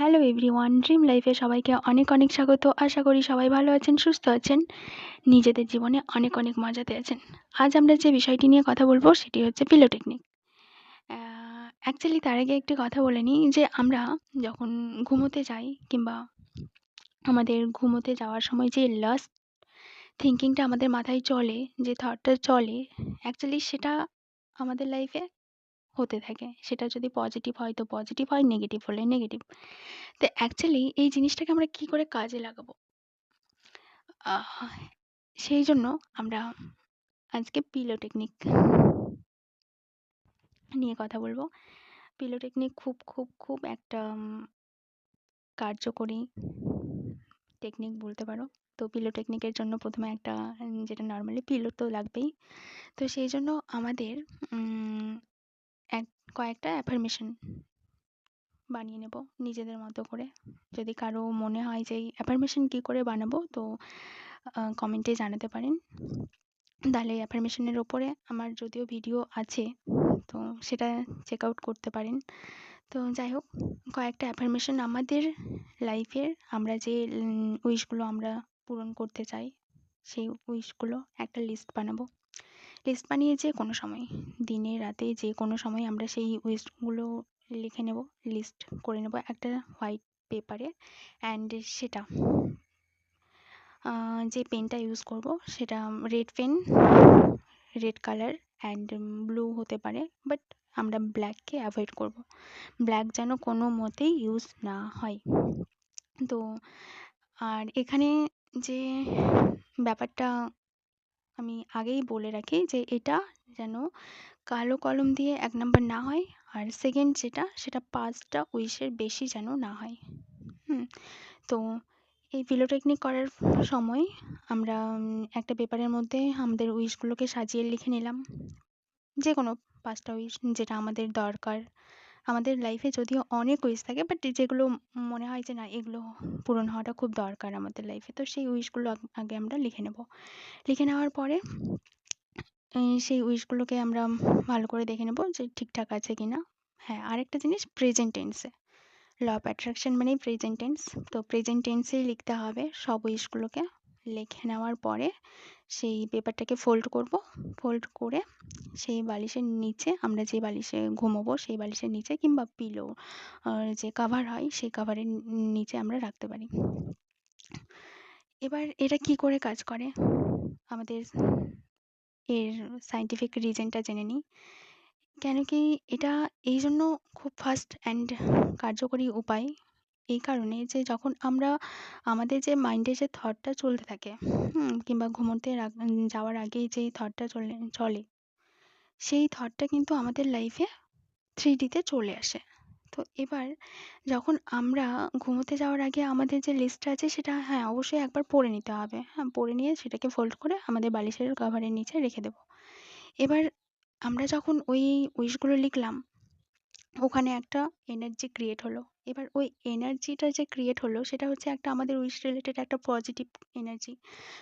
Hello everyone dream লাইফে সবাইকে অনেক অনেক স্বাগত। আশা করি সবাই ভালো আছেন, সুস্থ আছেন, নিজেদের জীবনে অনেক অনেক মজাতে আছেন। আজ আমরা যে বিষয়টি নিয়ে কথা বলব সেটি হচ্ছে পিলো টেকনিক অ্যাকচুয়ালি তার আগে একটি কথা বলে নিই যে আমরা যখন ঘুমোতে যাই কিংবা আমাদের ঘুমোতে যাওয়ার সময় যে লাস্ট থিঙ্কিংটা আমাদের মাথায় চলে, যে থটটা চলে অ্যাকচুয়ালি সেটা আমাদের লাইফে হতে থাকে। সেটা যদি পজিটিভ হয় তো পজিটিভ হয় নেগেটিভ হলে নেগেটিভ তো অ্যাকচুয়ালি এই জিনিসটাকে আমরা কি করে কাজে লাগাবো? সেই জন্য আমরা আজকে পিলো টেকনিক নিয়ে কথা বলব। পিলো টেকনিক খুব খুব খুব একটা কার্যকরী টেকনিক বলতে পারো। তো পিলো টেকনিকের জন্য প্রথমে একটা, যেটা নর্মালি পিলো তো লাগবেই। তো সেই জন্য আমাদের কয়েকটা অ্যাফার্মেশন বানিয়ে নেব নিজেদের মতো করে। যদি কারও মনে হয় যে এই অ্যাফার্মেশন কী করে বানাবো, তো কমেন্টে জানাতে পারেন। তাহলে অ্যাফার্মেশনের ওপরে আমার যদিও ভিডিও আছে, তো সেটা চেক আউট করতে পারেন। তো যাই হোক, কয়েকটা অ্যাফার্মেশন আমাদের লাইফের আমরা যে উইশগুলো আমরা পূরণ করতে চাই, সেই উইশগুলো একটা লিস্ট বানাবো। লিস্ট বানিয়ে যে কোনো সময়, দিনে, রাতে যে কোনো সময় আমরা সেই উইশগুলো লিখে নেব, লিস্ট করে নেব একটা হোয়াইট পেপারে অ্যান্ড সেটা যে পেনটা ইউজ করব সেটা red pen red colour and blue হতে পারে বাট আমরা ব্ল্যাককে অ্যাভয়েড করব। ব্ল্যাক যেন কোনো মতেই ইউজ না হয়। তো, আর এখানে যে ব্যাপারটা আমি আগেই বলে রাখি যে এটা যেন কালো কলম দিয়ে এক নাম্বার না হয় আর সেকেন্ড যেটা, সেটা পাঁচটা উইশের বেশি যেন না হয়। হুম, তো এই পিলো টেকনিক করার সময় আমরা একটা পেপারের মধ্যে আমাদের উইশগুলোকে সাজিয়ে লিখে নিলাম। যে কোনো পাঁচটা উইশ যেটা আমাদের দরকার। আমাদের লাইফে যদিও অনেক উইশ থাকে বাট যেগুলো মনে হয় যে না, এগুলো পূরণ হওয়াটা খুব দরকার আমাদের লাইফে তো সেই উইশগুলো আগে আমরা লিখে নেব। লিখে নেওয়ার পরে সেই উইশগুলোকে আমরা ভালো করে দেখে নেব যে ঠিকঠাক আছে কি না হ্যাঁ আরেকটা জিনিস প্রেজেন্ট টেন্সে ল অফ অ্যাট্রাকশন মানেই প্রেজেন্ট টেন্স তো প্রেজেন্ট টেন্সেই লিখতে হবে সব উইশগুলোকে লিখে নেওয়ার পরে সেই পেপারটাকে ফোল্ড করব। ফোল্ড করে সেই বালিশের নিচে আমরা যে বালিশে ঘুমোবো সেই বালিশের নিচে কিংবা পিলো যে কাভার হয় সেই কাভারের নিচে আমরা রাখতে পারি। এবার এটা কি করে কাজ করে? আমাদের এর সায়েন্টিফিক রিজনটা জেনে নিই। কেন কি এটা এই জন্য খুব ফাস্ট অ্যান্ড কার্যকরী উপায় এই কারণে যে যখন আমরা আমাদের যে মাইন্ডে যে থটটা চলতে থাকে কিংবা ঘুমোতে যাওয়ার আগেই যেই থটটা চলে চলে, সেই থটটা কিন্তু আমাদের লাইফে থ্রি ডিতে চলে আসে। তো এবার যখন আমরা ঘুমোতে যাওয়ার আগে আমাদের যে লিস্টটা আছে সেটা হ্যাঁ অবশ্যই একবার পড়ে নিতে হবে। হ্যাঁ পড়ে নিয়ে সেটাকে ফোল্ড করে আমাদের বালিশের কভারের নিচে রেখে দেবো। এবার আমরা যখন ওই উইশগুলো লিখলাম, ওখানে একটা এনার্জি ক্রিয়েট হলো। এবার ওই এনার্জিটা যে ক্রিয়েট হলো, সেটা হচ্ছে একটা আমাদের উইশ রিলেটেড একটা পজিটিভ এনার্জি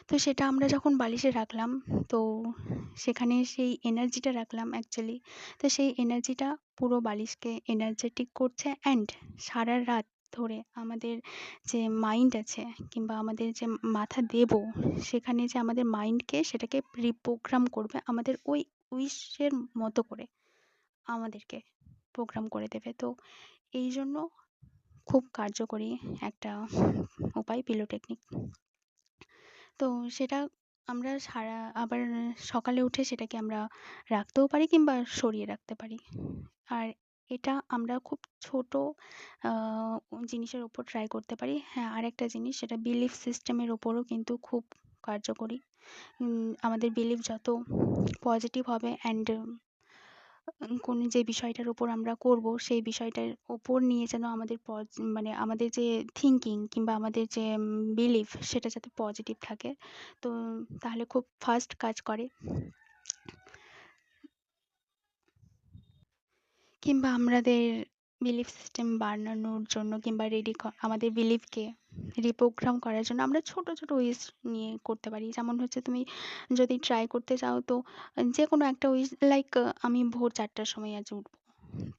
তো সেটা আমরা যখন বালিশে রাখলাম, তো সেখানে সেই এনার্জিটা রাখলাম অ্যাকচুয়ালি তো সেই এনার্জিটা পুরো বালিশকে এনার্জেটিক করছে অ্যান্ড সারা রাত ধরে আমাদের যে মাইন্ড আছে কিংবা আমাদের যে মাথা দেব, সেখানে যে আমাদের মাইন্ডকে সেটাকে রিপ্রোগ্রাম করবে, আমাদের ওই উইশের মতো করে আমাদেরকে প্রোগ্রাম করে দেবে। তো এই জন্য খুব কার্যকরী একটা উপায় পিলো টেকনিক তো সেটা আমরা সারা, আবার সকালে উঠে সেটাকে আমরা রাখতেও পারি কিংবা সরিয়ে রাখতে পারি। আর এটা আমরা খুব ছোট জিনিসের ওপর ট্রাই করতে পারি। হ্যাঁ আরেকটা জিনিস সেটা বিলিফ সিস্টেমের ওপরও কিন্তু খুব কার্যকরী। আমাদের বিলিফ যত পজিটিভ হবে অ্যান্ড কোনো যে বিষয়টার উপর আমরা করব, সেই বিষয়টার ওপর নিয়ে যেন আমাদের মানে আমাদের যে থিঙ্কিং কিংবা আমাদের যে বিলিফ সেটা যাতে পজিটিভ থাকে। তো তাহলে খুব ফাস্ট কাজ করে। কিংবা আমাদের বিলিফ সিস্টেম বানানোর জন্য কিংবা রেডি আমাদের বিলিফকে রিপ্রোগ্রাম করার জন্য আমরা ছোট ছোট উইশ নিয়ে করতে পারি। যেমন হচ্ছে তুমি যদি ট্রাই করতে চাও তো যে কোনো একটা উইশ লাইক আমি ভোর চারটার সময় আজ উঠবো।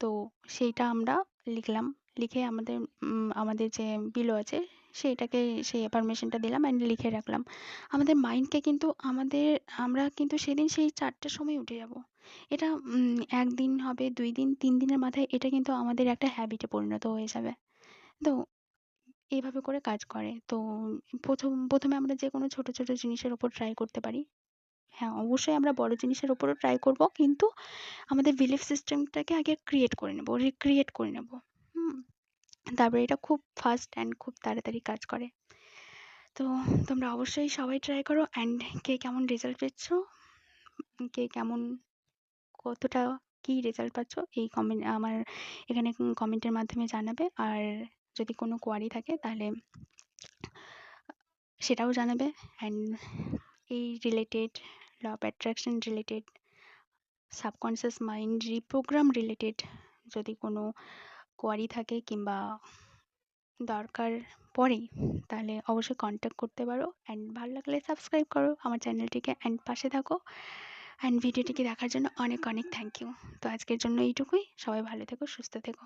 তো সেইটা আমরা লিখলাম, লিখে আমাদের আমাদের যে বিলো আছে সেইটাকে, সেই অ্যাফার্মেশনটা দিলাম অ্যান্ড লিখে রাখলাম। আমাদের মাইন্ডকে কিন্তু আমাদের, আমরা কিন্তু সেদিন সেই চারটের সময় উঠে যাব। এটা একদিন হবে, দুই দিন, তিন দিনের মাথায় এটা কিন্তু আমাদের একটা হ্যাবিটে পরিণত হয়ে যাবে। তো এইভাবে করে কাজ করে। তো প্রথম, প্রথমে আমরা যে কোনো ছোটো ছোটো জিনিসের ওপর ট্রাই করতে পারি। হ্যাঁ অবশ্যই আমরা বড় জিনিসের ওপরও ট্রাই করব। কিন্তু আমাদের বিলিফ সিস্টেমটাকে আগে ক্রিয়েট করে নেব রিক্রিয়েট করে নেব। হুম, তারপরে এটা খুব ফাস্ট অ্যান্ড খুব তাড়াতাড়ি কাজ করে। তো তোমরা অবশ্যই সবাই ট্রাই করো। অ্যান্ড কে কেমন রেজাল্ট পেয়েছ? কে কেমন, কতটা কী রেজাল্ট পাচ্ছ? এই কমেন্ট আমার এখানে কমেন্টের মাধ্যমে জানাবে। আর যদি কোনো কোয়ারি থাকে তাহলে সেটাও জানাবে অ্যান্ড এই related law of attraction related subconscious mind reprogram related যদি কোনো কোয়ারি থাকে কিংবা দরকার পড়ে তাহলে অবশ্যই কন্ট্যাক্ট করতে পারো অ্যান্ড ভালো লাগলে সাবস্ক্রাইব করো আমার চ্যানেলটিকে অ্যান্ড পাশে থাকো অ্যান্ড ভিডিওটিকে দেখার জন্য অনেক অনেক থ্যাংক ইউ তো আজকের জন্য এইটুকুই সবাই ভালো থেকো, সুস্থ থেকো।